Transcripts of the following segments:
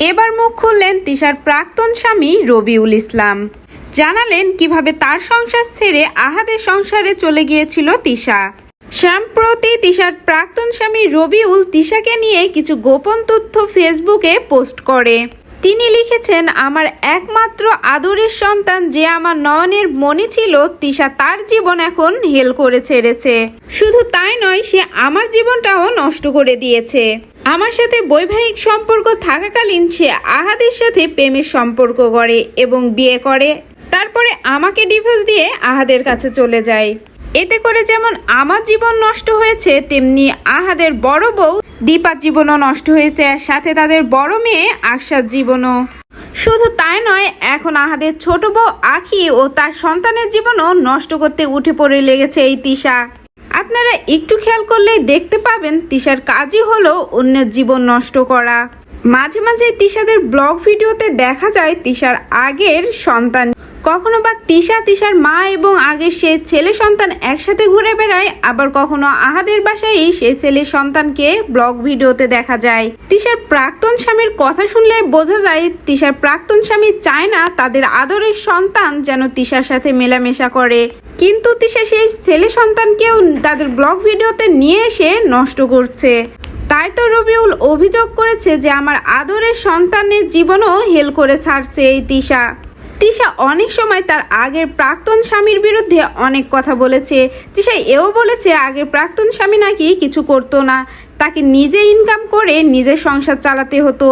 এবার মুখ খুললেন তিশার প্রাক্তন স্বামী রবিউল ইসলাম। জানালেন কীভাবে তার সংসার ছেড়ে আহাদের সংসারে চলে গিয়েছিল তিশা। সম্প্রতি তিশার প্রাক্তন স্বামী রবিউল তিশাকে নিয়ে কিছু গোপন তথ্য ফেসবুকে পোস্ট করে। তিনি লিখেছেন, আমার একমাত্র আদরের সন্তান যে আমার নয়নের মনে ছিল, তিশা তার জীবন এখন হেল করে ছেড়েছে। শুধু তাই নয়, সে আমার জীবনটাও নষ্ট করে দিয়েছে। আমার সাথে বৈবাহিক সম্পর্ক থাকাকালীন সে আহাদের সাথে প্রেমের সম্পর্ক করে এবং বিয়ে করে। তারপরে আমাকে ডিভোর্স দিয়ে আহাদের কাছে চলে যায়। এতে করে যেমন আমার জীবন নষ্ট হয়েছে, তেমনি আহাদের বড় বউ দীপার জীবনও নষ্ট হয়েছে, আর সাথে তাদের বড় মেয়ে আকসার জীবনও। শুধু তাই নয়, এখন আহাদের ছোট বউ আখি ও তার সন্তানের জীবনও নষ্ট করতে উঠে পড়ে লেগেছে এই তিশা। আপনারা একটু খেয়াল করলেই দেখতে পাবেন তিশার কাজই হলো অন্যের জীবন নষ্ট করা। মাঝে মাঝে তিশাদের ব্লগ ভিডিওতে দেখা যায় তিশার আগের সন্তান কখনো বা তিশা, তিশার মা এবং আগের সে ছেলে সন্তান একসাথে ঘুরে বেড়ায়, আবার কখনো আহাদের বাসায় সে ছেলে সন্তানকে ব্লগ ভিডিওতে দেখা যায়। তিশার প্রাক্তন স্বামীর কথা শুনলে বোঝা যায়, তিশার প্রাক্তন স্বামী চায় না তাদের আদরের সন্তান যেন তিশার সাথে মেলামেশা করে। কিন্তু তিশা সেই ছেলে সন্তানকেও তাদের ব্লগ ভিডিওতে নিয়ে এসে নষ্ট করছে। তাই তো রবিউল অভিযোগ করেছে যে, আমার আদরের সন্তানের জীবনও হেল করে ছাড়ছে এই তিশা। তিশা অনেক সময় তার আগের প্রাক্তন স্বামীর বিরুদ্ধে অনেক কথা বলেছে। তিশা এও বলেছে, আগের প্রাক্তন স্বামী নাকি কিছু করতো না। তাকে নিজে ইনকাম করে নিজের সংসার চালাতে হতো।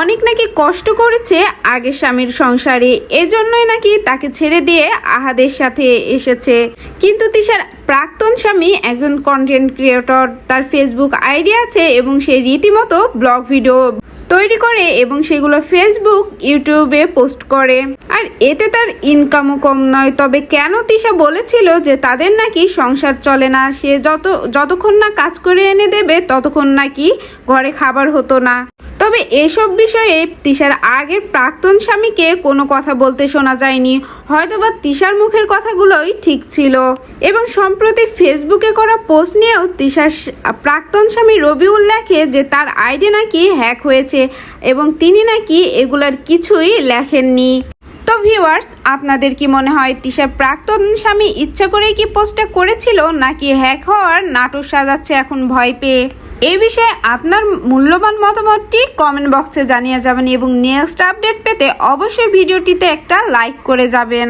অনেক নাকি কষ্ট করেছে আগের স্বামীর সংসারে। এজন্যই নাকি তাকে ছেড়ে দিয়ে আহাদের সাথে এসেছে। কিন্তু তিশার প্রাক্তন স্বামী একজন কন্টেন্ট ক্রিয়েটর তার ফেসবুক আইডি আছে এবং সে রীতিমতো ব্লগ ভিডিও তৈরি করে এবং সেগুলো ফেসবুক ইউটিউবে পোস্ট করে। আর এতে তার ইনকামও কম নয়। তবে কেন তিশা বলেছিল যে তাদের নাকি সংসার চলে না? সে যত যতক্ষণ না কাজ করে এনে দেবে, ততক্ষণ নাকি ঘরে খাবার হতো না। তবে এসব বিষয়ে তিশার আগের প্রাক্তন স্বামীকে কোনো কথা বলতে শোনা যায়নি। হয়তোবা তিশার মুখের কথাগুলোই ঠিক ছিল। এবং সম্প্রতি ফেসবুকে করা পোস্ট নিয়েও তিশার প্রাক্তন স্বামী রবিউল লেখে যে তার আইডি নাকি হ্যাক হয়েছে এবং তিনি নাকি এগুলার কিছুই লেখেননি। তো ভিউয়ার্স, আপনাদের কি মনে হয় তিশার প্রাক্তন স্বামী ইচ্ছা করেই কি পোস্টটা করেছিল নাকি হ্যাক হওয়ার নাটক সাজাচ্ছে এখন ভয় পেয়ে? এই বিষয়ে আপনার মূল্যবান মতামতটি কমেন্ট বক্সে জানিয়ে যাবেন এবং নেক্সট আপডেট পেতে অবশ্যই ভিডিওটিতে একটা লাইক করে যাবেন।